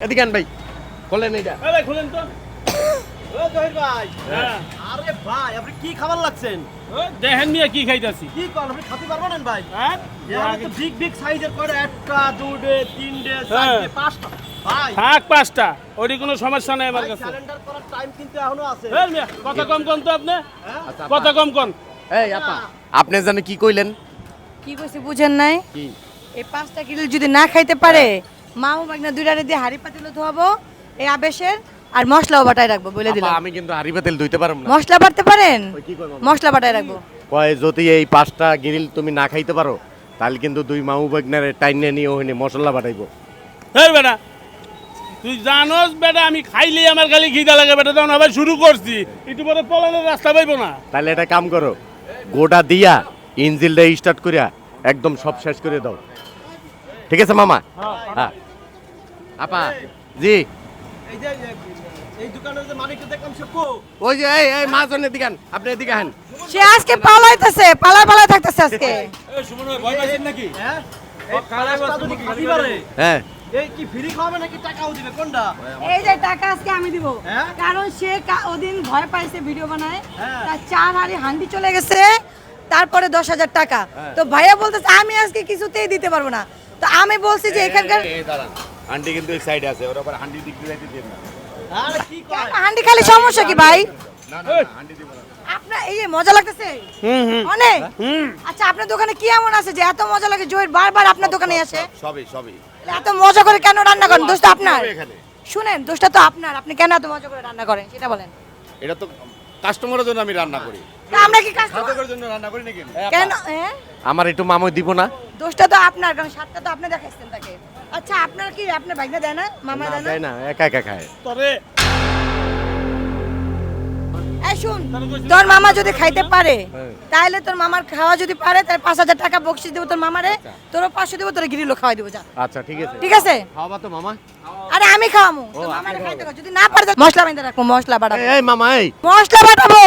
এদিকে আন ভাই। খোলেন এইটা। ভাই খুলেন তো। ও জহির ভাই। হ্যাঁ। আরে ভাই আপনি কি খাবার লাগছেন? ও, দেখেন মিয়া কি খাইতাছি। কি করেন আপনি খাতে পারবেন ভাই? হ্যাঁ? তো বিগ বিগ সাইজের করে একটা দুটে তিনটে হ্যাঁ। চারটে পাঁচটা। ভাই। থাক পাঁচটা। কোনো সমস্যা নাই আমার কাছে। ক্যালেন্ডার করার টাইম কিন্তু এখনও আছে। এ মিয়া, কথা কম কোন তো আপনি? কথা কম কোন। এই আপা আপনি জানেন কি কইলেন? কি কইছে বুঝেন নাই? কি? এই পাঁচটা কিলো যদি না খাইতে পারে মামু মাগনা দুইটারে দিয়ে হাড়ি পাতিলে ধোয়াবো এই আবেশের আর মশলাও বাটায় রাখব বলে দিলাম। আমি কিন্তু হাড়ি পাতিল ধুইতে পারব না। মশলা বাটতে পারেন? মশলা বাটায় রাখব। কয় যদি এই পাঁচটা গ্রিল তুমি না খাইতে পারো তাহলে কিন্তু দুই মামু বাগনারে টাইনে নিয়ে ওখানে মশলা বাটাইবো। এই বেটা তুই জানোস বেটা আমি খাইলেই আমার খালি খিদা লাগে বেটা তখন আবার শুরু করছি। একটু পরে পলানোর রাস্তা পাইবো না। তাহলে এটা কাম করো গোটা দিয়া ইঞ্জিলটা স্টার্ট করিয়া একদম সব শেষ করে দাও। ঠিক আছে মামা? হ্যাঁ। আপা জি। ওই যে এই এই আন, আপনি এদিকে আন সে আজকে পালাইতেছে পালায় পালায় থাকতেছে আজকে। হ্যাঁ? হ্যাঁ। এই কি ফ্রি খাওয়াবে নাকি টাকাও দিবে? কোনটা? এই যে টাকা আজকে আমি দিব। হ্যাঁ? কারণ সে কা- ওদিন ভয় পাইছে ভিডিও বানায়। হ্যাঁ। তার চার হাড়ি হান্ডি চলে গেছে তারপরে দশ হাজার টাকা। হ্যাঁ। তো ভাইয়া বলতেছে আমি আজকে কিছুতেই দিতে পারব না। তো আমি বলছি যে এখানকার হান্ডি কিন্তু এই সাইডে আছে ওর আবার হান্ডি দিক দিয়ে দিন না। আরে কি কয়? হান্ডি খালি সমস্যা কি ভাই? না না হান্ডি দিব না। আপনার এই যে মজা লাগতেছে? হুম হুম। অনেক? হুম। আচ্ছা আপনার দোকানে কি এমন আছে যে এত মজা লাগে জহির বারবার আপনার দোকানে আসে? সবই সবই। এত মজা করে কেন রান্না করেন? দোষটা আপনার। শুনেন দোষটা তো আপনার। আপনি কেন এত মজা করে রান্না করেন? সেটা বলেন। এটা তো কাস্টমারের জন্য আমি রান্না করি। আমরা কি কাজ করব? জন্য রান্না করি নাকি? কেন? হ্যাঁ? আমার একটু মামু দিব না। দোষটা তো আপনার কারণ সাতটা তো আপনি দেখাইছেন তাকে। আচ্ছা আপনার কি আপনার ভাইনা দেয় না? মামা দেয় না? দেয় না একা একা খায়। এই শুন তোর মামা যদি খাইতে পারে হ্যাঁ। তাহলে তোর মামার খাওয়া যদি পারে তাহলে পাঁচ হাজার টাকা বকশিস দেবো তোর মামারে তোরও পাঁচশো দেবো তোর গিরিলো খাওয়াই দেবো যা। আচ্ছা ঠিক আছে। ঠিক আছে? খাওয়াবা তো মামা। আরে আমি খাওয়ামু। মামারে খাইতে যদি না পারে মশলা রাখব মশলা বাটাবো এই, মামা এই। মশলা বাটাবো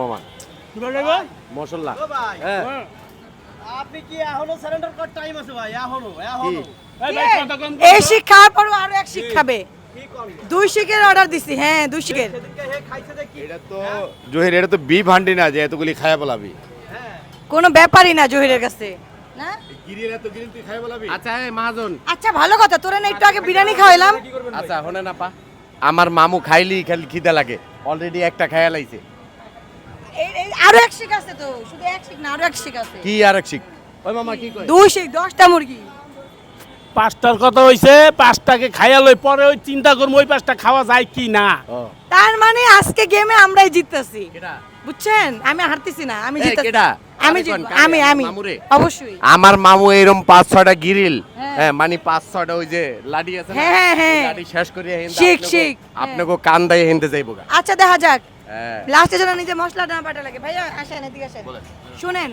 মামা। কি মশলা হ্যাঁ। আপনি কি এখনও সারেন্ডার করার টাইম আছে ভাই? এখনও এখনও। এই পরও আরও এক কম দুই অর্ডার দিছি হ্যাঁ দুই এটা তো জহির এটা তো বিফ হান্ডি না যে এতগুলি খায়া বলাবি। হ্যাঁ কোনো ব্যাপারই না জহিরের কাছে না? আচ্ছা এই মহাজন। আচ্ছা ভালো কথা তোরে না একটু আগে বিরিয়ানি খাওয়াইলাম। আচ্ছা হনে না পা আমার মামু খাইলি খালি খিদা লাগে। অলরেডি একটা খায়া লাইছে। আরও এক শিখ আছে তো শুধু এক শিখ না আরও এক শিখ আছে। কি আর এক শিখ ওই মামা কি কয়? দুই শিখ দশটা মুরগি। পাঁচটার কথা হইছে পাঁচটাকে খাইয়া লই পরে ওই চিন্তা করব ওই পাঁচটা খাওয়া যায় কি না। তার মানে আজকে গেমে আমরাই জিততেছি। কেডা? বুঝছেন? আমি হারতেছি না আমি? আমি? আমি আমি। অবশ্যই। আমার মামু এরম পাঁচ ছয়টা গিরিল হ্যাঁ। হ্যাঁ মানে পাঁচ ছয়টা ওই যে লাডি আছে হ্যাঁ, হ্যাঁ, হ্যাঁ। লাডি শেষ করে হিন্দে শিখ, আপনাকে- শিখ, আপনাকে কান দিয়ে হিন্দে যাইবো গা। আচ্ছা দেখা যাক। হ্যাঁ। লাস্টে যেন নিজে মশলা না বাটা লাগে। ভাইয়া আসেন এদিকে আসেন। শুনেন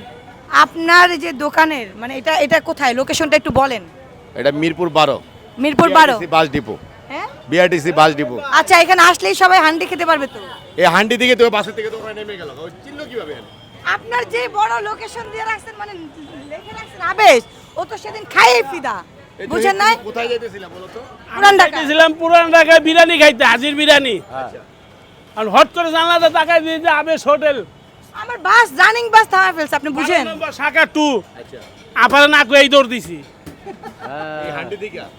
আপনার যে দোকানের মানে এটা এটা কোথায়? লোকেশনটা একটু বলেন। এটা মিরপুর বারো। মিরপুর বারো? Bus depot. হ্যাঁ? BRTC bus depot. আচ্ছা এখানে আসলেই সবাই হান্ডি খেতে পারবে তো? এই হান্ডি থেকে তো বাসের থেকে তো ওখানে নেমে গেল। চিনলো কীভাবে আপনার যে বড় লোকেশন দিয়ে রাখছেন মানে লিখে রাখছেন আবেশ ও তো সেদিন খাইয়ে ফিদা। বুঝেন নাই? কোথায় যাইতেছিলাম বলো তো? পুরান ঢাকা। পুরান ঢাকায় বিরিয়ানি খাইতে হাজির বিরিয়ানি। আর হট করে জানলাতে তাকাই দিয়ে যে আবেশ হোটেল। আমার বাস রানিং বাস থামায় ফেলছে আপনি বুঝেন? শাখা টু আচ্ছা। আপারে নাকু এই দৌড় দিছি।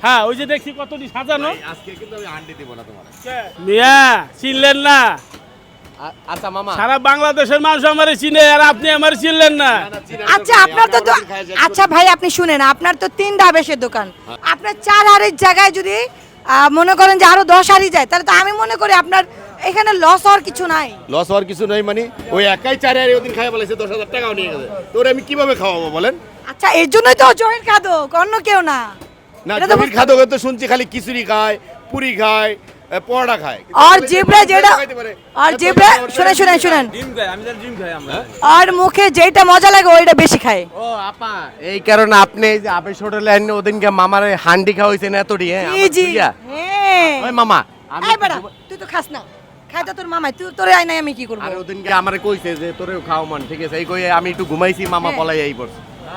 হ্যাঁ। ওই যে দেখছি কতটি সাজানো। আজকে কিন্তু আমি হান্ডি দিব না তোমার। মিয়া চিনলেন না? আচ্ছা মামা। সারা বাংলাদেশের মানুষ আমারে চিনে আর আপনি আমার চিনলেন না। আচ্ছা আপনার তো আচ্ছা ভাই আপনি শুনেন আপনার তো তিনটা আবেশের দোকান। আপনার চার হাড়ির জায়গায় যদি মনে করেন যে আরও দশ হাড়ি যায় তাহলে তো আমি মনে করি আপনার এখানে লস হওয়ার কিছু নাই। লস হওয়ার কিছু নেই মানে ওই একাই চার আর ওদিন খাইয়া বলেছে দশ হাজার টাকাও নিয়ে গেছে। তোর আমি কীভাবে খাওয়াবো বলেন? আচ্ছা এর জন্যই তো জয়ের খাদক অন্য কেউ না। না জহির তো শুনছি খালি খিচুড়ি খায় পুরি খায় পরোটা খায়। আর জিবরা যেটা খাইতে পারে। আর এত জিবরা খাওয়ার শুনে শুনেন শুনেন হ্যাঁ? আর মুখে যেটা মজা লাগে ওইটা বেশি খায়। ও আপা। এই কারণে আপনি এই যে আবেশ হোটেলে আইনে ওদিনকে মামার হান্ডি খাওয়াইছেন এতটি হ্যাঁ? জি জি হ্যাঁ। ওই মামা আমি তুই তো খাস না। খাই তো তোর মামাই তুই তোরে আই নাই আমি কি করব? আর ওদিনকে আমারে কইছে যে তোরেও খাও মান ঠিক আছে? এই কই আমি একটু ঘুমাইছি মামা হ্যাঁ। পলাই এই পড়ছে।